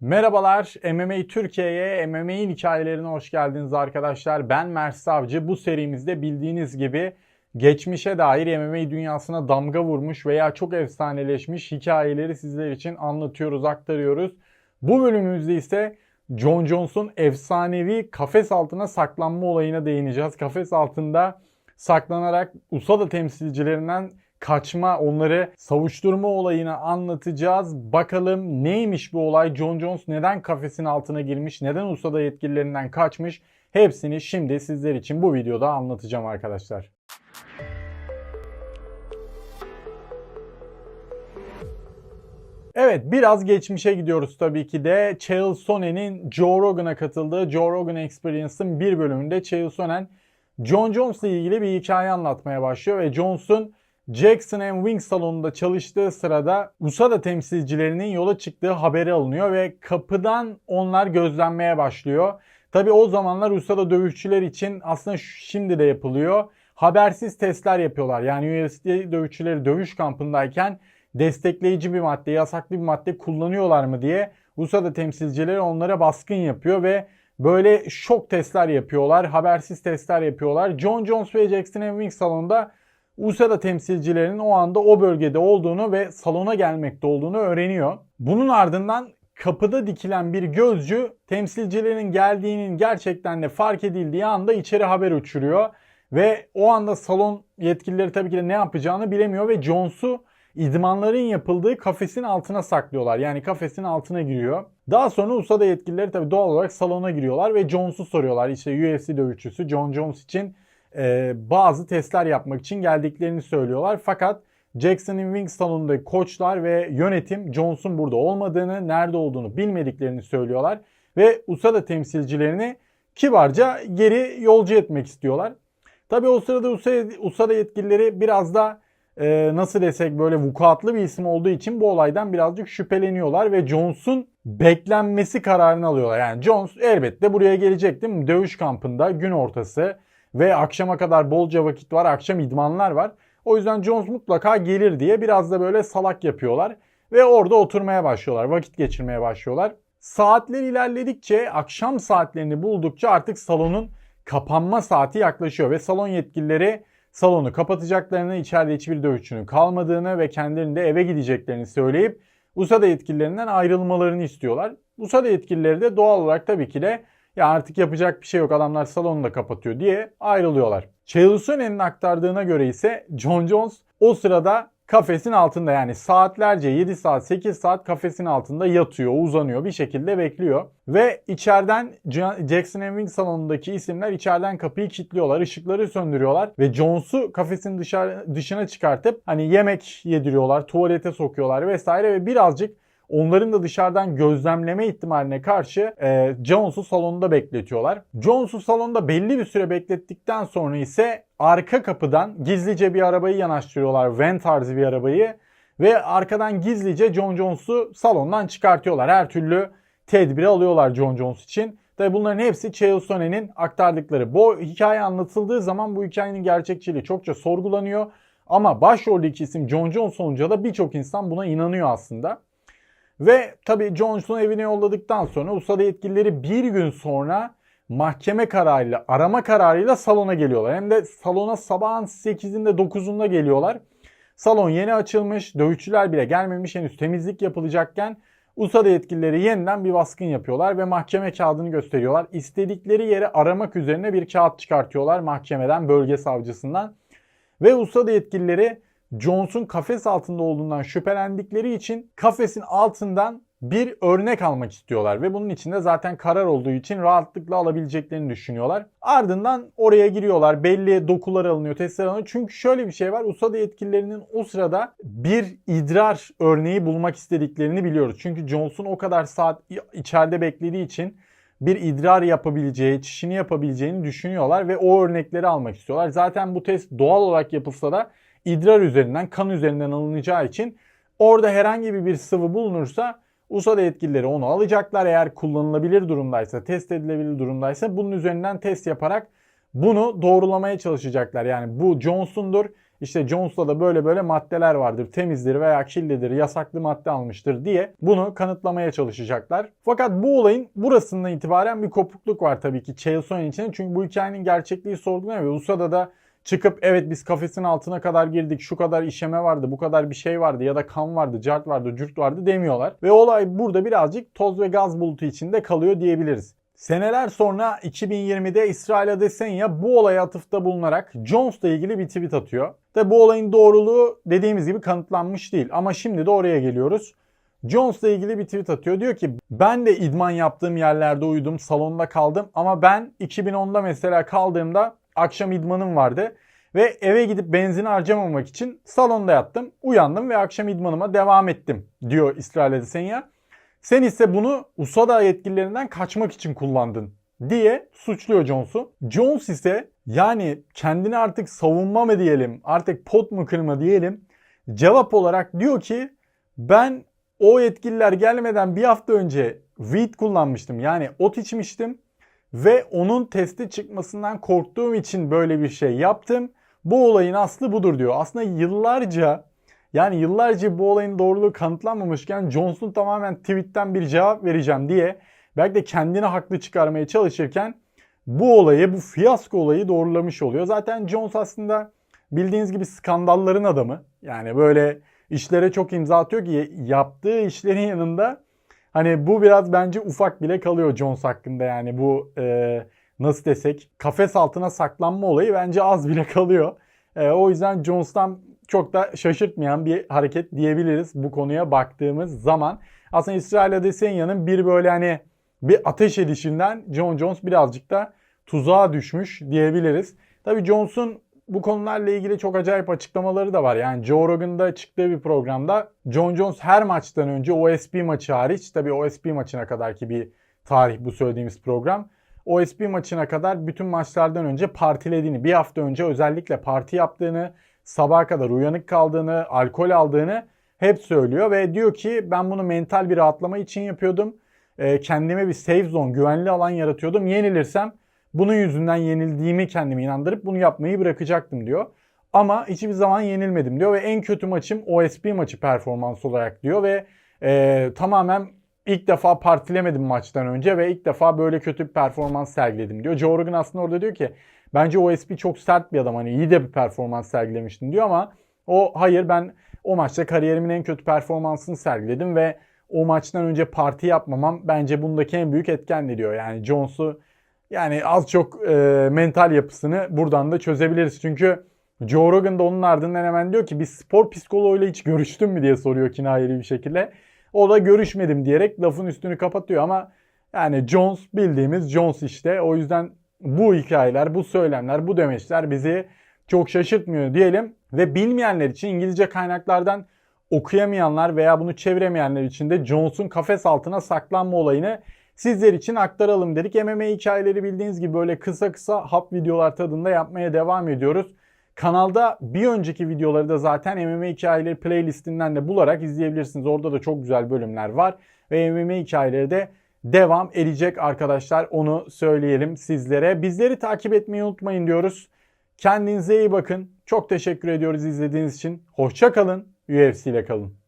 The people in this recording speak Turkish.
Merhabalar, MMA Türkiye'ye, MMA'in hikayelerine hoş geldiniz arkadaşlar. Ben Mert Savcı. Bu serimizde bildiğiniz gibi geçmişe dair MMA dünyasına damga vurmuş veya çok efsaneleşmiş hikayeleri sizler için anlatıyoruz, aktarıyoruz. Bu bölümümüzde ise John Jones'un efsanevi kafes altına saklanma olayına değineceğiz. Kafes altında saklanarak USADA temsilcilerinden kaçma, onları savuşturma olayını anlatacağız. Bakalım neymiş bu olay? John Jones neden kafesin altına girmiş? Neden USADA yetkililerinden kaçmış? Hepsini şimdi sizler için bu videoda anlatacağım arkadaşlar. Evet biraz geçmişe gidiyoruz tabii ki de. Chael Sonnen'in Joe Rogan'a katıldığı Joe Rogan Experience'ın bir bölümünde Chael Sonnen John Jones'la ilgili bir hikaye anlatmaya başlıyor ve Jones'un Jackson Wing salonunda çalıştığı sırada USADA temsilcilerinin yola çıktığı haberi alınıyor ve kapıdan onlar gözlenmeye başlıyor. Tabi o zamanlar USADA dövüşçüler için aslında şimdi de yapılıyor. Habersiz testler yapıyorlar. Yani UFC dövüşçüleri dövüş kampındayken destekleyici bir madde, yasaklı bir madde kullanıyorlar mı diye USADA temsilcileri onlara baskın yapıyor ve böyle şok testler yapıyorlar, habersiz testler yapıyorlar. John Jones ve Jackson Wing salonunda USADA temsilcilerinin o anda o bölgede olduğunu ve salona gelmekte olduğunu öğreniyor. Bunun ardından kapıda dikilen bir gözcü temsilcilerin geldiğinin gerçekten de fark edildiği anda içeri haber uçuruyor. Ve o anda salon yetkilileri tabii ki de ne yapacağını bilemiyor ve Jones'u idmanların yapıldığı kafesin altına saklıyorlar. Yani kafesin altına giriyor. Daha sonra USADA yetkilileri tabii doğal olarak salona giriyorlar ve Jones'u soruyorlar. İşte UFC dövüşçüsü John Jones için e, bazı testler yapmak için geldiklerini söylüyorlar. Fakat Jackson Wings salonundaki koçlar ve yönetim Jones'un burada olmadığını, nerede olduğunu bilmediklerini söylüyorlar. Ve USADA temsilcilerini kibarca geri yolcu etmek istiyorlar. Tabi o sırada USADA yetkilileri biraz da e, nasıl desek böyle vukuatlı bir isim olduğu için bu olaydan birazcık şüpheleniyorlar ve Jones'un beklenmesi kararını alıyorlar. Yani Jones elbette buraya gelecek değil mi? Dövüş kampında gün ortası ve akşama kadar bolca vakit var. Akşam idmanlar var. O yüzden Jones mutlaka gelir diye biraz da böyle salak yapıyorlar. Ve orada oturmaya başlıyorlar. Vakit geçirmeye başlıyorlar. Saatler ilerledikçe akşam saatlerini buldukça artık salonun kapanma saati yaklaşıyor. Ve salon yetkilileri salonu kapatacaklarını, içeride hiçbir dövüşçünün kalmadığını ve kendilerinin de eve gideceklerini söyleyip USADA yetkililerinden ayrılmalarını istiyorlar. USADA yetkilileri de doğal olarak tabii ki de ya artık yapacak bir şey yok adamlar salonu da kapatıyor diye ayrılıyorlar. Chael aktardığına göre ise John Jones o sırada kafesin altında yani saatlerce 7 saat 8 saat kafesin altında yatıyor uzanıyor bir şekilde bekliyor. Ve içeriden Jackson Wing salonundaki isimler içeriden kapıyı kilitliyorlar ışıkları söndürüyorlar ve Jones'u kafesin dışarı, dışına çıkartıp hani yemek yediriyorlar tuvalete sokuyorlar vesaire ve birazcık onların da dışarıdan gözlemleme ihtimaline karşı e, Jones'u salonda bekletiyorlar. Jones'u salonda belli bir süre beklettikten sonra ise arka kapıdan gizlice bir arabayı yanaştırıyorlar. Van tarzı bir arabayı ve arkadan gizlice John Jones'u salondan çıkartıyorlar. Her türlü tedbiri alıyorlar John Jones için. Tabi bunların hepsi Chael Sonnen'in aktardıkları. Bu hikaye anlatıldığı zaman bu hikayenin gerçekçiliği çokça sorgulanıyor. Ama başroldeki isim John Jones olunca da birçok insan buna inanıyor aslında. Ve tabi Jones'un evine yolladıktan sonra USADA yetkilileri bir gün sonra mahkeme kararıyla, arama kararıyla salona geliyorlar. Hem de salona sabahın 8'inde 9'unda geliyorlar. Salon yeni açılmış, dövüşçüler bile gelmemiş henüz temizlik yapılacakken USADA yetkilileri yeniden bir baskın yapıyorlar ve mahkeme kağıdını gösteriyorlar. İstedikleri yere aramak üzerine bir kağıt çıkartıyorlar mahkemeden, bölge savcısından. Ve USADA yetkilileri Jones'un kafes altında olduğundan şüphelendikleri için kafesin altından bir örnek almak istiyorlar ve bunun içinde zaten karar olduğu için rahatlıkla alabileceklerini düşünüyorlar. Ardından oraya giriyorlar. Belli dokular alınıyor, testler alınıyor. Çünkü şöyle bir şey var. USADA yetkililerinin o sırada bir idrar örneği bulmak istediklerini biliyoruz. Çünkü Johnson o kadar saat içeride beklediği için bir idrar yapabileceği, çişini yapabileceğini düşünüyorlar ve o örnekleri almak istiyorlar. Zaten bu test doğal olarak yapılsa da idrar üzerinden, kan üzerinden alınacağı için orada herhangi bir sıvı bulunursa USADA yetkilileri onu alacaklar. Eğer kullanılabilir durumdaysa, test edilebilir durumdaysa bunun üzerinden test yaparak bunu doğrulamaya çalışacaklar. Yani bu Johnson'dur. işte Jones'ta da böyle böyle maddeler vardır. Temizdir veya kirlidir, yasaklı madde almıştır diye bunu kanıtlamaya çalışacaklar. Fakat bu olayın burasından itibaren bir kopukluk var tabii ki Chael Sonnen için. Çünkü bu hikayenin gerçekliği sorgulanıyor ve USADA da çıkıp evet biz kafesin altına kadar girdik, şu kadar işeme vardı, bu kadar bir şey vardı ya da kan vardı, cart vardı, cürt vardı demiyorlar. Ve olay burada birazcık toz ve gaz bulutu içinde kalıyor diyebiliriz. Seneler sonra 2020'de İsrail Adesanya bu olaya atıfta bulunarak Jones'la ilgili bir tweet atıyor. Tabi bu olayın doğruluğu dediğimiz gibi kanıtlanmış değil ama şimdi de oraya geliyoruz. Jones'la ilgili bir tweet atıyor. Diyor ki ben de idman yaptığım yerlerde uyudum, salonda kaldım ama ben 2010'da mesela kaldığımda akşam idmanım vardı. Ve eve gidip benzin harcamamak için salonda yattım, uyandım ve akşam idmanıma devam ettim diyor İsrail Adesanya. Sen ise bunu USADA yetkililerinden kaçmak için kullandın diye suçluyor Jones'u. Jones ise yani kendini artık savunma mı diyelim, artık pot mu kırma diyelim cevap olarak diyor ki ben o yetkililer gelmeden bir hafta önce weed kullanmıştım. Yani ot içmiştim ve onun testi çıkmasından korktuğum için böyle bir şey yaptım. Bu olayın aslı budur diyor. Aslında yıllarca yani yıllarca bu olayın doğruluğu kanıtlanmamışken Johnson tamamen tweetten bir cevap vereceğim diye belki de kendini haklı çıkarmaya çalışırken bu olayı, bu fiyasko olayı doğrulamış oluyor. Zaten Jones aslında bildiğiniz gibi skandalların adamı. Yani böyle işlere çok imza atıyor ki yaptığı işlerin yanında hani bu biraz bence ufak bile kalıyor Jones hakkında yani bu e, nasıl desek kafes altına saklanma olayı bence az bile kalıyor. E, o yüzden Jones'tan çok da şaşırtmayan bir hareket diyebiliriz bu konuya baktığımız zaman. Aslında İsrail Adesanya'nın bir böyle hani bir ateş edişinden John Jones birazcık da tuzağa düşmüş diyebiliriz. Tabii Jones'un bu konularla ilgili çok acayip açıklamaları da var. Yani Joe Rogan'da çıktığı bir programda John Jones her maçtan önce OSP maçı hariç tabii OSP maçına kadar ki bir tarih bu söylediğimiz program. OSP maçına kadar bütün maçlardan önce partilediğini, bir hafta önce özellikle parti yaptığını, sabaha kadar uyanık kaldığını, alkol aldığını hep söylüyor ve diyor ki ben bunu mental bir rahatlama için yapıyordum. E, kendime bir safe zone, güvenli alan yaratıyordum. Yenilirsem bunun yüzünden yenildiğimi kendime inandırıp bunu yapmayı bırakacaktım diyor. Ama hiçbir zaman yenilmedim diyor ve en kötü maçım OSP maçı performans olarak diyor ve e, tamamen ilk defa partilemedim maçtan önce ve ilk defa böyle kötü bir performans sergiledim diyor. Joe Rogan aslında orada diyor ki bence OSP çok sert bir adam hani iyi de bir performans sergilemiştin diyor ama o hayır ben o maçta kariyerimin en kötü performansını sergiledim ve o maçtan önce parti yapmamam bence bundaki en büyük etken diyor. Yani Jones'u yani az çok e, mental yapısını buradan da çözebiliriz. Çünkü Joe Rogan da onun ardından hemen diyor ki bir spor psikoloğuyla hiç görüştün mü diye soruyor kinayeli bir şekilde. O da görüşmedim diyerek lafın üstünü kapatıyor ama yani Jones bildiğimiz Jones işte. O yüzden bu hikayeler, bu söylemler, bu demeçler bizi çok şaşırtmıyor diyelim. Ve bilmeyenler için İngilizce kaynaklardan okuyamayanlar veya bunu çeviremeyenler için de Jones'un kafes altına saklanma olayını sizler için aktaralım dedik. MMA hikayeleri bildiğiniz gibi böyle kısa kısa hap videolar tadında yapmaya devam ediyoruz. Kanalda bir önceki videoları da zaten MMA hikayeleri playlistinden de bularak izleyebilirsiniz. Orada da çok güzel bölümler var. Ve MMA hikayeleri de devam edecek arkadaşlar. Onu söyleyelim sizlere. Bizleri takip etmeyi unutmayın diyoruz. Kendinize iyi bakın. Çok teşekkür ediyoruz izlediğiniz için. Hoşça kalın. UFC ile kalın.